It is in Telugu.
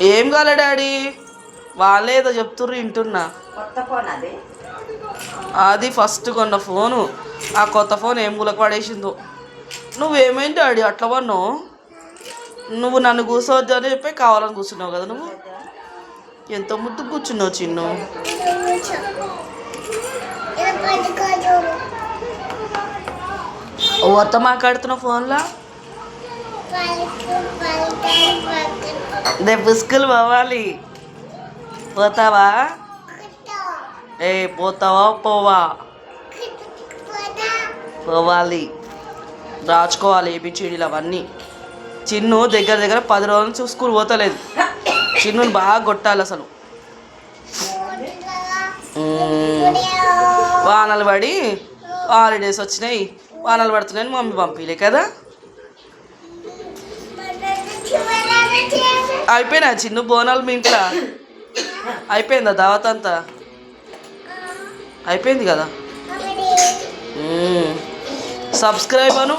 ఏం కాలే డాడీ? వాళ్ళే ఏదో చెప్తుర్రు వింటున్నా. కొత్త ఫోన్ అది? అది ఫస్ట్ కొన్న ఫోను. ఆ కొత్త ఫోన్ ఏం గులకు పడేసిందో. నువ్వేమైంది డాడీ? అట్లా పన్నావు నువ్వు నన్ను కూర్చోవద్దు అని చెప్పి కావాలని కూర్చున్నావు కదా నువ్వు? ఎంత ముద్దు కూర్చున్నావు చిన్ను? ఓత మాట్లాడుతున్నావు ఫోన్లో? రేపు స్కూల్ పోవాలి. పోతావా? ఏ పోతావా? పోవా. పోవాలి. రాచుకోవాలి ఏబిసిడీలు అవన్నీ. చిన్ను దగ్గర దగ్గర పది రోజుల నుంచి స్కూల్ పోతలేదు. చిన్నుని బాగా కొట్టాలి అసలు. వానలు పడి హాలిడేస్ వచ్చినాయి. వానలు పడుతున్నాయని మమ్మీ పంపిలే కదా. అయిపోయినా చిన్ను బోనాలు మీ ఇంట్లో? అయిపోయిందా దావత్ అంతా? అయిపోయింది కదా. సబ్స్క్రైబ్ అను.